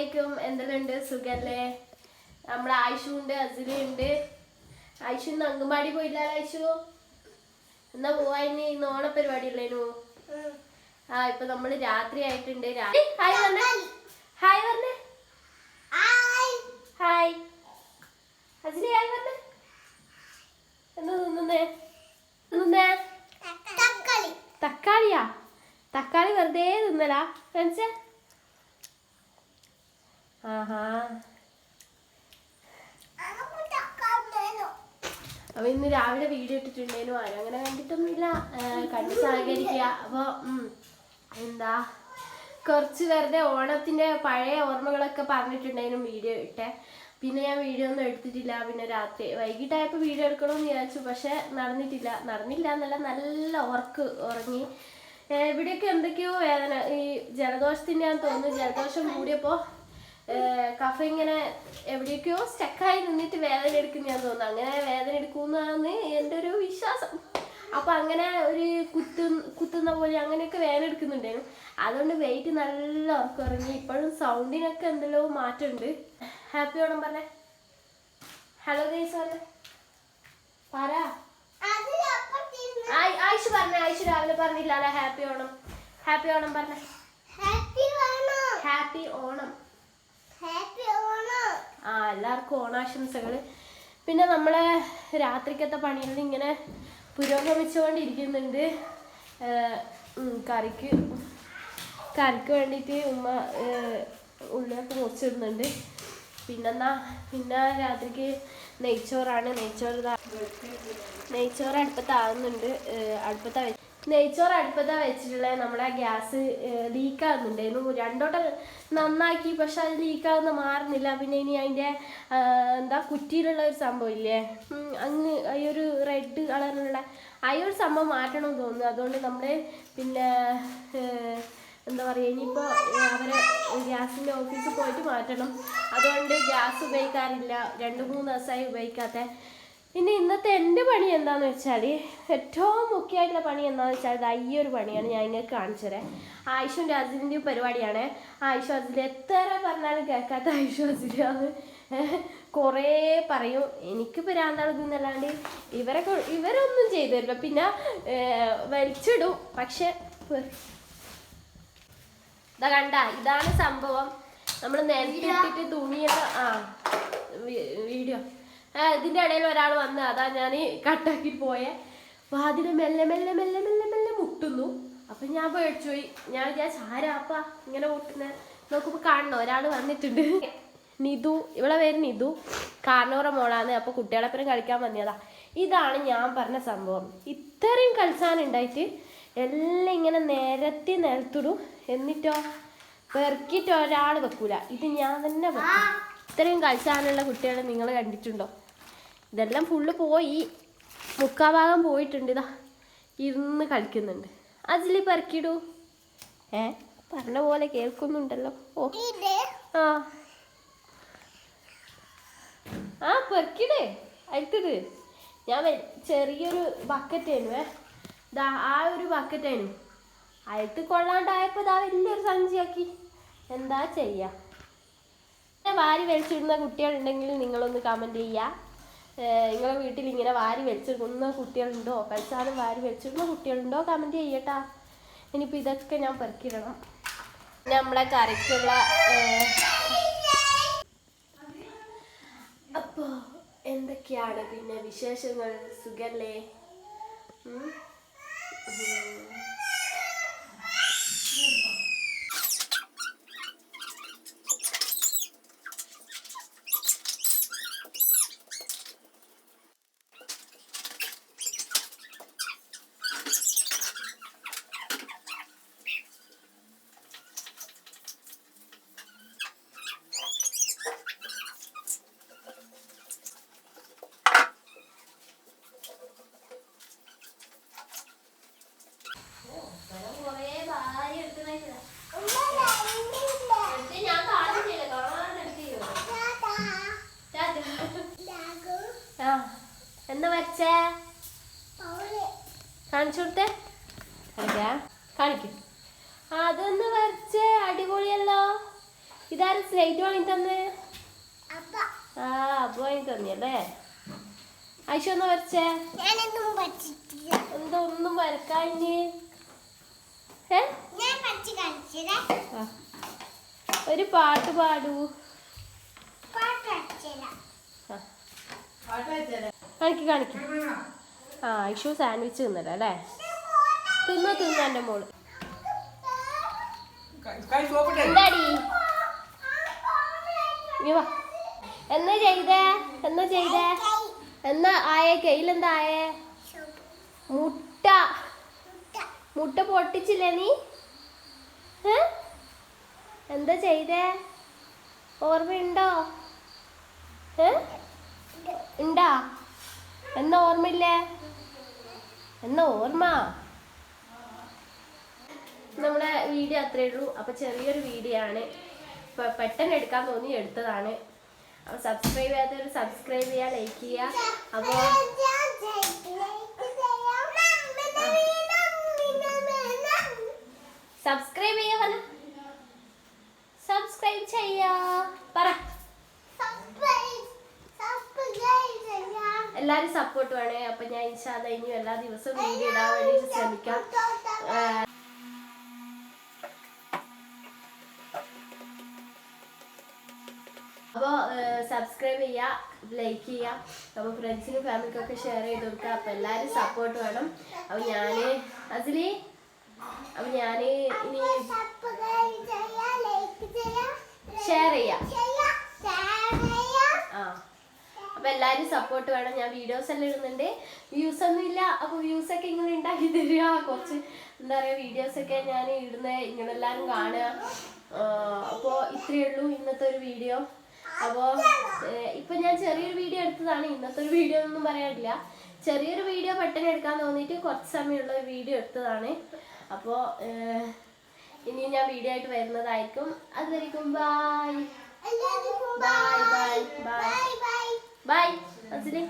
അസ്സലാമലൈക്കും. എന്തെല്ലാം ഉണ്ട് സുഖല്ലേ? നമ്മളെ ആയിഷു ഉണ്ട് അസിലി ഉണ്ട് ആയിഷു ഇന്ന് അങ്കമാടി പോയില്ല ആയിഷു? എന്നാ പോവാനി ഇന്ന് ഓണപ്പരിപാടി ഉള്ളേനു. ആ ഇപ്പൊ നമ്മൾ രാത്രി ആയിട്ടുണ്ട്. ഹായ് പറഞ്ഞേ ഹായ് പറഞ്ഞേ ഹായ്. അസിലി ഹായ് പറഞ്ഞേ എന്താ തിന്നുന്നേ? തിന്നുന്നേ? തക്കാളിയാ? തക്കാളി വെറുതെ തിന്നലാ. ഫ്രണ്ട്സ്. ആഹാ അപ്പൊ ഇന്ന് രാവിലെ വീഡിയോ ഇട്ടിട്ടുണ്ടേനു ആരും. അങ്ങനെ കണ്ടിട്ടൊന്നുമില്ല. കണ്ട് സഹകരിക്കുക അപ്പൊ എന്താ? കുറച്ച് വെറുതെ ഓണത്തിന്റെ പഴയ ഓർമ്മകളൊക്കെ പറഞ്ഞിട്ടുണ്ടായിരുന്നു വീഡിയോ ഇട്ടെ. പിന്നെ ഞാൻ വീഡിയോ ഒന്നും എടുത്തിട്ടില്ല. പിന്നെ രാത്രി വൈകിട്ടായപ്പോൾ വീഡിയോ എടുക്കണമെന്ന് വിചാരിച്ചു. പക്ഷെ നടന്നിട്ടില്ല. നടന്നില്ല എന്നല്ല നല്ല ഉറക്ക് ഉറങ്ങി. ഇവിടെയൊക്കെ എന്തൊക്കെയോ വേദന. ഈ ജലദോഷത്തിന്റെ ഞാൻ തോന്നുന്നു. ജലദോഷം കൂടിയപ്പോൾ കഫ ഇങ്ങനെ എവിടെയൊക്കെയോ സ്റ്റക്കായി നിന്നിട്ട് വേദന ഞാൻ തോന്നുന്നു. അങ്ങനെ വേദന എടുക്കുന്നതാണ് എന്റെ ഒരു വിശ്വാസം. അപ്പൊ അങ്ങനെ ഒരു കുത്തു കുത്തുന്ന പോലെ അങ്ങനെയൊക്കെ വേദന എടുക്കുന്നുണ്ടായിരുന്നു. അതുകൊണ്ട് വെയിറ്റ് നല്ല ഉറക്കം ഇറങ്ങി. ഇപ്പോഴും സൗണ്ടിനൊക്കെ എന്തെല്ലോ മാറ്റമുണ്ട്. ഹാപ്പി ഓണം പറഞ്ഞേ. ഹലോ ഗൈസ് പറഞ്ഞേ പറ. ആയി- ആയിഷ് പറഞ്ഞേ ആയിഷ് രാവിലെ പറഞ്ഞില്ലല്ലോ ഹാപ്പി ഓണം ഹാപ്പി ഓണം പറഞ്ഞേ. ഹാപ്പി ഓണം. ആ എല്ലാവർക്കും ഓണാശംസകൾ പിന്നെ നമ്മളെ രാത്രിക്കത്തെ പണിയിൽ ഇങ്ങനെ പുരോഗമിച്ചുകൊണ്ടിരിക്കുന്നുണ്ട്. കറിക്ക് കറിക്ക് വേണ്ടിയിട്ട് ഉമ്മ ഉള്ളിലൊക്കെ മുറിച്ചിടുന്നുണ്ട്. പിന്നെന്നാ പിന്നെ രാത്രിക്ക് നെയ്ച്ചോറാണ്. നെയ്ച്ചോറ് നെയ്ച്ചോറ് അടുപ്പത്താകുന്നുണ്ട് അടുപ്പത്താ നെയ്ച്ചോറ് അടുപ്പത്താ വെച്ചിട്ടുള്ളത് നമ്മുടെ ഗ്യാസ് ലീക്ക് ആകുന്നുണ്ടായിരുന്നു രണ്ടോട്ടം നന്നാക്കി പക്ഷെ അത് ലീക്ക് ആകുന്ന മാറുന്നില്ല. പിന്നെ ഇനി അതിന്റെ എന്താ കുറ്റിയിലുള്ള ഒരു സംഭവം ഇല്ലേ? അങ്ങ് ഈ ഒരു റെഡ് കളറിലുള്ള ആ ഒരു സംഭവം മാറ്റണമെന്ന് തോന്നുന്നു. അതുകൊണ്ട് നമ്മൾ പിന്നെ എന്താ പറയുക ഇനിയിപ്പോൾ അവരെ ഗ്യാസിന്റെ ഓഫീസിൽ പോയിട്ട് മാറ്റണം. അതുകൊണ്ട് ഗ്യാസ് ഉപയോഗിക്കാറില്ല. രണ്ട് മൂന്ന് ദിവസമായി ഉപയോഗിക്കാത്ത. ഇനി ഇന്നത്തെ എന്റെ പണി എന്താന്ന് വെച്ചാൽ ഏറ്റവും മുഖ്യമായിട്ടുള്ള പണി എന്താണെന്ന് വെച്ചാൽ അത് ഈ ഒരു പണിയാണ് ഞാൻ നിങ്ങൾക്ക് കാണിച്ചു തരാം. ആയിഷും അസിലിന്റെയും പരിപാടിയാണ്. ആയിഷു അസിൽ എത്ര പറഞ്ഞാലും കേൾക്കാത്ത ആയിഷു അസിലാണ് കുറേ പറയും. എനിക്ക് ഭ്രാന്താളെന്നല്ലാണ്ട് ഇവരൊക്കെ ഇവരൊന്നും ചെയ്തു തരില്ല പിന്നെ വലിച്ചിടും. പക്ഷെ ഇതാ കണ്ട ഇതാണ് സംഭവം. നമ്മൾ നിലത്തിട്ടിട്ട് തുണിയൊക്കെ ആ വീഡിയോ. ആ ഇതിന്റെ ഇടയിൽ ഒരാൾ വന്ന് അതാ ഞാൻ കട്ടാക്കി പോയെ. വാതിൽ മെല്ലെ മെല്ലെ മെല്ലെ മെല്ലെ മെല്ലെ മുട്ടുന്നു. അപ്പൊ ഞാൻ പേടിച്ചു പോയി. ഞാൻ വിചാരിച്ചു ആരാപ്പ ഇങ്ങനെ മുട്ടുന്നത് നോക്കുമ്പോൾ കാണണോ? ഒരാൾ വന്നിട്ടുണ്ട്. നിതു ഇവിടെ പേര് നിതു കാർണോറ മോളാണ്. അപ്പൊ കുട്ടികളെപ്പരം കളിക്കാൻ വന്നതാ. ഇതാണ് ഞാൻ പറഞ്ഞ സംഭവം. ഇത്രയും കളിച്ചാനുണ്ടായിട്ട് എല്ലാം ഇങ്ങനെ നിരത്തി നിലത്തിടും. എന്നിട്ടോ പെറുക്കിയിട്ട് ഒരാൾ വെക്കൂല. ഇത് ഞാൻ തന്നെ വെക്കും. ഇത്രയും കളിച്ചാനുള്ള കുട്ടികളെ നിങ്ങൾ കണ്ടിട്ടുണ്ടോ? ഇതെല്ലാം ഫുള്ള് പോയി. മുക്കാ ഭാഗം പോയിട്ടുണ്ട്. ഇതാ ഇരുന്ന് കളിക്കുന്നുണ്ട്. അതിൽ പെറുക്കിടൂ ഏ പറഞ്ഞ പോലെ കേൾക്കുന്നുണ്ടല്ലോ. ഓ. ആ. ആ പെറുക്കിടേ അടുത്തത് ഞാൻ ചെറിയൊരു ബക്കറ്റായിരുന്നു. ദാ ആ ഒരു ബക്കറ്റായിരുന്നു. അയത്ത് കൊള്ളാണ്ടായപ്പോ ദാ വലിയൊരു സഞ്ചിയാക്കി. എന്താ ചെയ്യാ? വാരി വലിച്ചിടുന്ന കുട്ടികളുണ്ടെങ്കിൽ നിങ്ങളൊന്ന് കമന്റ് ചെയ്യുക നിങ്ങളെ വീട്ടിൽ ഇങ്ങനെ വാരി വലിച്ചിടുന്ന കുട്ടികളുണ്ടോ? കഴിച്ചാലും വാരി വലിച്ചിടുന്ന കുട്ടികളുണ്ടോ? കമന്റ് ചെയ്യട്ടാ. ഇനിയിപ്പോൾ ഇതൊക്കെ ഞാൻ പെറുക്കിടണം പിന്നെ നമ്മളെ കറിക്കുള്ള അപ്പോൾ അപ്പോ എന്തൊക്കെയാണ് പിന്നെ വിശേഷങ്ങൾ? സുഖല്ലേ? എന്താ വരച്ചേ കാണിച്ചു കൊടുത്തേ? കാണിക്കാ? കാണിക്കും. അതൊന്ന് വരച്ചേ അടിപൊളിയല്ലോ. ഇതാരും സ്ലേറ്റ് വാങ്ങി തന്ന്? അപ്പ. ആ അപ്പൊ വാങ്ങി തന്നെയല്ലേ? ഐശ ഒന്ന് വരച്ചേ എന്താ ഒന്നും വരക്കാഞ്ഞ്. ഒരു പാട്ട് പാടൂ. പാട്ട് പാട്ട് ആ. കാണിക്ക് കാണിക്ക്. ആ ഇഷു സാൻഡ്വിച്ച് തിന്നല്ലോ അല്ലേ? തിന്നു തിന്നു എന്റെ മോൾ. എന്താടി? ഇങ്ങ് വാ. എന്നാ ചെയ്തേ? എന്നാ ചെയ്തേ? എന്നാ ആയേ? കയ്യിലെന്താ ആയേ? മുട്ട. മുട്ട പൊട്ടിച്ചില്ലേ നീ? എന്താ ചെയ്തേ? ഓർമ്മയുണ്ടോ? ഏ? ഉണ്ടാ? എന്നാ ഓർമ്മയില്ലേ? എന്നാ ഓർമ്മ? നമ്മുടെ വീഡിയോ അത്രേ ഉള്ളൂ. അപ്പൊ ചെറിയൊരു വീഡിയോ ആണ്. പെട്ടെന്ന് എടുക്കാൻ തോന്നി എടുത്തതാണ്. അപ്പൊ സബ്സ്ക്രൈബ് ചെയ്യാത്തവർ സബ്സ്ക്രൈബ് ചെയ്യുക ലൈക്ക് ചെയ്യുക അപ്പോൾ സബ്സ്ക്രൈബ് ചെയ്യാ സബ്സ്ക്രൈബ് ചെയ്യാ. പറ. എല്ലാരും സപ്പോർട്ട് വേണേ. അപ്പൊ ഞാൻ ഇൻഷാദ ഇനിയും എല്ലാ ദിവസവും വീഡിയോ ഇടാൻ വേണ്ടി ശ്രമിക്കാം. അപ്പോ അപ്പോൾ സബ്സ്ക്രൈബ് ചെയ്യുക ലൈക്ക് ചെയ്യുക അപ്പോൾ ഫ്രണ്ട്സിനും ഫാമിലിക്കൊക്കെ ഷെയർ ചെയ്ത് കൊടുക്കുക അപ്പോൾ എല്ലാരും സപ്പോർട്ട് വേണം. അപ്പോൾ ഞാൻ അതിലി അപ്പോൾ ഞാൻ ഇനി ഷെയർ ചെയ്യാം അപ്പോൾ എല്ലാവരും സപ്പോർട്ട് വേണം. ഞാൻ വീഡിയോസ് എല്ലാം ഇടുന്നുണ്ട്. വ്യൂസ് ഒന്നും ഇല്ല. അപ്പോൾ വ്യൂസ് ഒക്കെ ഇങ്ങനെ ഉണ്ടാക്കി തരിക. കുറച്ച് എന്താ പറയുക വീഡിയോസ് ഒക്കെ ഞാൻ ഇടുന്ന ഇങ്ങനെ എല്ലാവരും കാണുക അപ്പോൾ ഇത്രയേ ഉള്ളൂ ഇന്നത്തെ ഒരു വീഡിയോ അപ്പോൾ ഇപ്പം ഞാൻ ചെറിയൊരു വീഡിയോ എടുത്തതാണ്. ഇന്നത്തെ ഒരു വീഡിയോ ഒന്നും പറയാനില്ല. ചെറിയൊരു വീഡിയോ പെട്ടെന്ന് എടുക്കാൻ തോന്നിയിട്ട് കുറച്ച് സമയമുള്ള ഒരു വീഡിയോ എടുത്തതാണ്. അപ്പോൾ ഇനി ഞാൻ വീഡിയോ ആയിട്ട് വരുന്നതായിരിക്കും. അതുവരെയും bye bye bye, bye. bye bye. Bye അസിലേ